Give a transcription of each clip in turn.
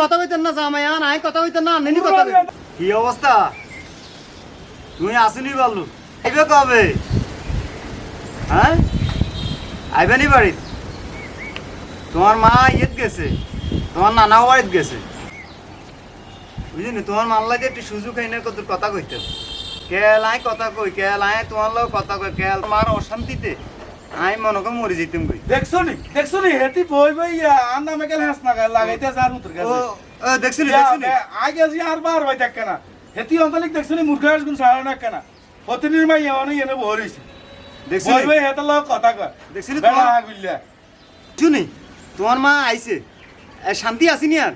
কথা না না কি অবস্থা? তুমি আসেনি আইবে কবে? হ্যাঁ? আইবে নি বাড়িত? তোমার মা ইয়েত গেছে। তোমার নানাও বাড়িত গেছে। বুঝলি তোমার মাল্লা যে একটু সুযোগ হয় না কত কথা কইতে। কেল আয় কথা কই কেল আয় তোমার লোক কথা কই কেল। মার অশান্তিতে আই মনে কর মরে যেতাম কই। দেখছ নি দেখছ নি হেতি বই বই আর নামে গেল হাস না লাগাইতে যার উত্তর ও গেছে ও, দেখছিলি দেখছিলি আগে আর বার ভাই দেখ কেনা। হেতি অন্তলিক দেখছ নি মূর্খ সারা না কেনা। মাই এমন এনে বহরিছে বই বই হেতার কথা কয়। দেখছিলি বেড়া তোমার আগুল্লা শুনি তোমার মা আইছে। শান্তি আসিনি আর?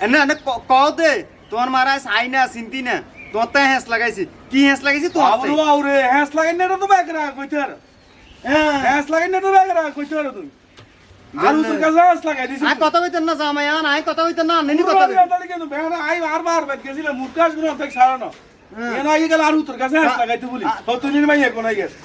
এনে এনে ক- কও দে তোমার মারা আইস আই না চিন্তি না। তোমার তাই হেঁস লাগাইছে। কি হেঁস লাগাইছে আবরু আউরে হ্যাস লাগাই না তো ব্যাগ রাখ কইতে আর? হ্যাঁ গ্যাস লাগাই না তো রাগরা কইতে পারো তুমি। আর তোর কাছে গ্যাস লাগাই দিছিস আই কথা কইতেন না জামাইয়ান আই কথা কইতেন না নেনি কথা কইতেন কিন্তু বেড়া আই আর বার বাদ গেছিল মুরকাশগুলো দেখ সারানো এনা আই গেছে।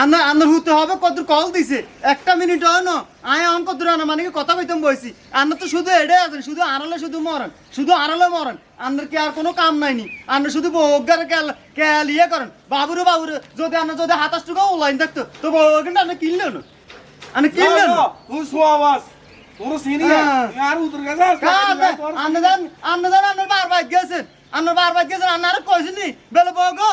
আন্না আন্নার হুতে হবে কত কল দিছে। একটা মিনিট হয় না আয় অন কত রানা মানে কথা কইতাম বইছি। আন্না তো শুধু এডে আছেন শুধু আড়ালে শুধু মরেন শুধু আড়ালে মরেন আন্নার কি আর কোনো কাম নাইনি। আন্না শুধু বউগার কেল কেল ইয়ে করেন। বাবুরে বাবুরে যদি আন্না যদি হাতাশ টুকু ওলাইন থাকতো। তো বউগানটা আন্না কিনলেও না আন্না কিনলেও না আন্নাদান আন্নাদান আন্নার বারবার গেছেন। আন্নার বারবার গেছেন আন্নার কইছেন বেলে বগো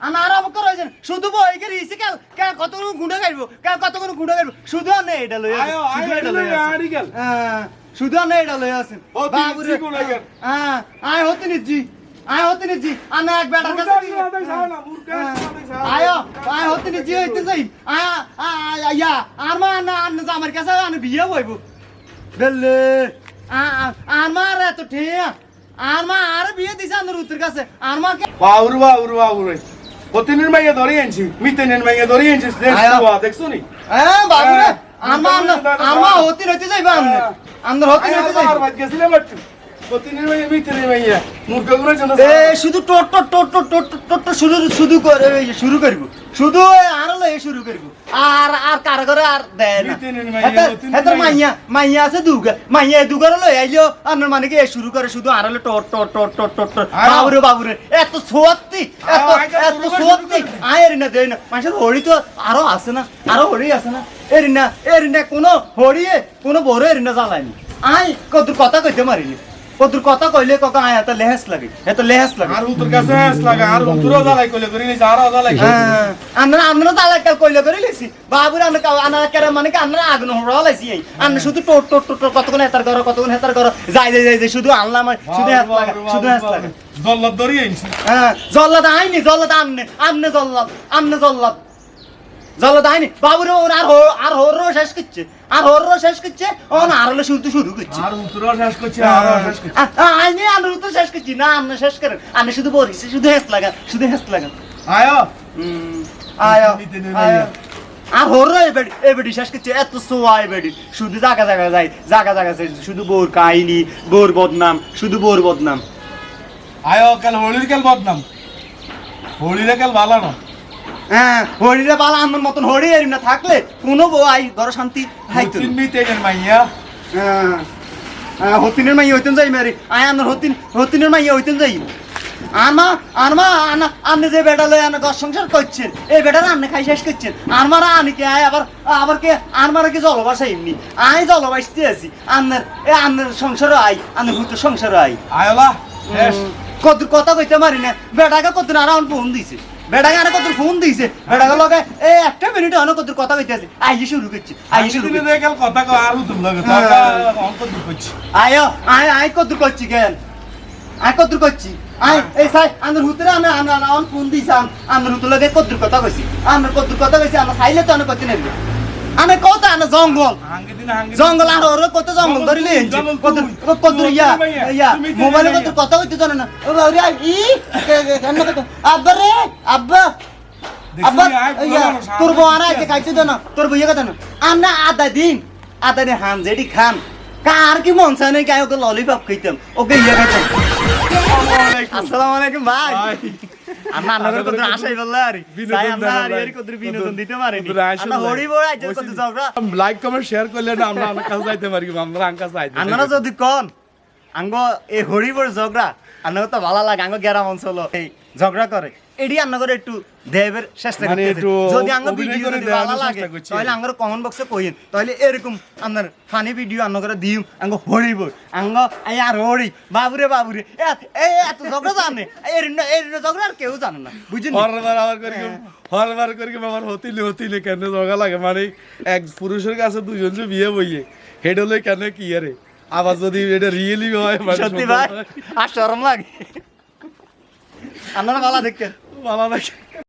আমাকে রয়েছেন শুধু বইকে রইছে কাল কে কত গুঁড়ে গাইবো? কে কত কোন গুঁড়ে গাইবো? শুধু এটা লই শুধু এটা লই। হ্যাঁ শুধু আন্নে এটা লই আছেন ও, তুই বাবুরে জি গুঁড়ে গেল। হ্যাঁ আয় হতে নিজি আয় হতে নিজি আন্নে এক বেটার কাছে আয় আয় হতে নিজি হইতে যাই আয় আয় আয়া আর মা না আন্নে আমার কাছে আন্নে বিয়ে হইব। বেলে আর মা রে তো ঠিক আর মা আর বিয়ে দিছে আন্নের উত্তর কাছে। আর মা বাউর বাউর বাউর। কতদিনের মাইয়া ধরে আনছি মিতেনের মাইয়া ধরে আনছিস দেখছ নি হ্যাঁ বাবু আমার আমা হতি রতে যাইবা আমনে আমনের হতি রতে যাইবা আর বাদ গেছিলে বাট শুধু শুরু শুধু শুধু আর শুরু আর আর করে আর দেয় না মাইয়া মাইয়া মানে শুরু করে শুধু আর হলে টোট টোট টোট টোট টোট বাবুরে বাবুরে এত সোয়াত্তি এত এত সোয়াত্তি না দেয় না মানুষের তো আরও আছে না আরও হরি আছে না এর না কোনো হরিয়ে কোনো বড় এরিনা না জ্বালায়নি আয় কত কথা কইতে মারিনি কত কথা কইলে কক আয় এত লেহেস লাগে এত লেহেস লাগে। আর উত্তর কাছে হাস লাগা আর উত্তর জ্বালাই কইলে করি নিছে আর জ্বালাই হ্যাঁ আমরা আমরা তালা কাল কইলে করে লিছি বাবুর আমরা কাও আনা কেরে মানে কি আমরা আগুন হড়া লাইছি এই। আমরা শুধু টোট টোট টোট কতক্ষণ হেতার করো কতক্ষণ হেতার করো যাই যাই যাই শুধু আনলাম শুধু হেস লাগা শুধু হেস লাগা। জল্লাদ ধরে আনছি হ্যাঁ জল্লাদ আইনি জল্লাদ আমনে আমনে জল্লাদ আমনে জল্লাদ। জল্লাদ আইনি বাবুর ওর আর আর হরো শেষ করছে। আর হরো শেষ করছে ওন আর হলো শুরু শুরু করছে। আর উত্তর শেষ করছি আর শেষ করছি। আ- আ- আইনি আনু তো শেষ করছি। না আমনে শেষ করেন আপনি শুধু শুধু হেস লাগা শুধু হেস লাগা। আয়ো। আয়ো আয়ো। আর হর এবেডি এবেডি শেষ করছে এত সোয়া এবেডি শুধু জায়গা জায়গা যাই জায়গা জায়গা যাই শুধু বোর কাহিনী বোর বদনাম শুধু বোর বদনাম। আয়ো কাল হোলির কাল বদনাম। হোলিরে কাল ভালো না। হ্যাঁ হরিরে বালা আমার মতন হরি এরি না থাকলে কোনো বউ আই শান্তি হাইতো মাইয়া। হ্যাঁ হতিনের মাই হইতেন যাই মেরি। আয় আমার হতিন হতিনের মাই হইতেন যাই। আনমা আনমা আনা আপনি যে বেটা আনা ঘর সংসার করছেন এই বেটার আপনি খাই শেষ করছেন। আনমারা আনি কে আয় আবার আবার কে আনমারা কি জলবাসা এমনি? আই জলবাসতে আছি। আন্নার এ আন্নার সংসার আই আন্নার ভূত সংসার আই। আয়োলা কত কথা কইতে মারি না। বেটাকে কত আর আমার ফোন দিছে? কত ফোন দিছে? এ একটা মিনিট অনেক কত কথা শুরু করছি শুরু করছি। কথা কো আর উত্তর লাগে। টাকা অঙ্ক দুঃখ করছি। আয় আয় আয় কত করছি কেন আয় কত করছি? আয় এই সাই আন্দর হুতরে আমি আমি আমি ফোন দিছাম আন্দর হুতর লগে কত কথা কইছি? আমরা কত কথা কইছি আমরা সাইলে তো অনেক কইতে নেব। আমি কত আনা জঙ্গল? জঙ্গল আর ওর কত জঙ্গল ধরিলে কত। কত ইয়া ইয়া মোবাইলে কত। কথা কইতে জানো না। ও আই ই কেন কত আব্বা রে আব্বা। ইয়া, বলো না, তোর সামনে বউ আনা কি আইতে খাইতে দে তোর বইয়ে কথা না আমরা আধা দিন। আধা দিন হান যেটি খান। কার কি মন চায় নাকি? ওকে ললিপপ খাইতাম। ওকে ইয়ে খাইতাম। আসসালামু আলাইকুম। ভাই। আমরা আন্নার কত আশাই বললা আরে বিনোদন তাই আমরা আর এর কত বিনোদন দিতে আমরা কত লাইক কমেন্ট শেয়ার করলে না আমরা আমার কাছে যাইতে পারি আমরা আমার কাছে যাইতে যদি কোন আঙ্গ এই হরিবর ঝগড়া তো ভালো লাগে আঙ্গ অঞ্চল এই ঝগড়া করে। এডি আন্নাগরে একটু দেবের চেষ্টা মানে করতেছে যদি আঙ্গ অভিনয় ভিডিও যদি ভালো লাগে তাহলে আঙ্গর কমেন্ট বক্সে কইন তাহলে এরকম আপনার ফানি ভিডিও আন্নাগরে দিম আঙ্গ হরিবর আঙ্গ এই আর হরি বাবুরে বাবুরে। এ- এত ঝগড়া জানে? এর এর ঝগড়া আর কেউ জানে না বুঝছেন হরবার আবার করি হরবার করি আমার হতিলে হতিলে কেন জগা লাগে? মানে এক পুরুষের কাছে দুজন যে বিয়ে বইয়ে হেড হলে কেন কি আরে আবার যদি এটা রিয়েলি হয় সত্যি ভাই আর শরম লাগে। আপনারা ভালো দেখেন ভালো লাগে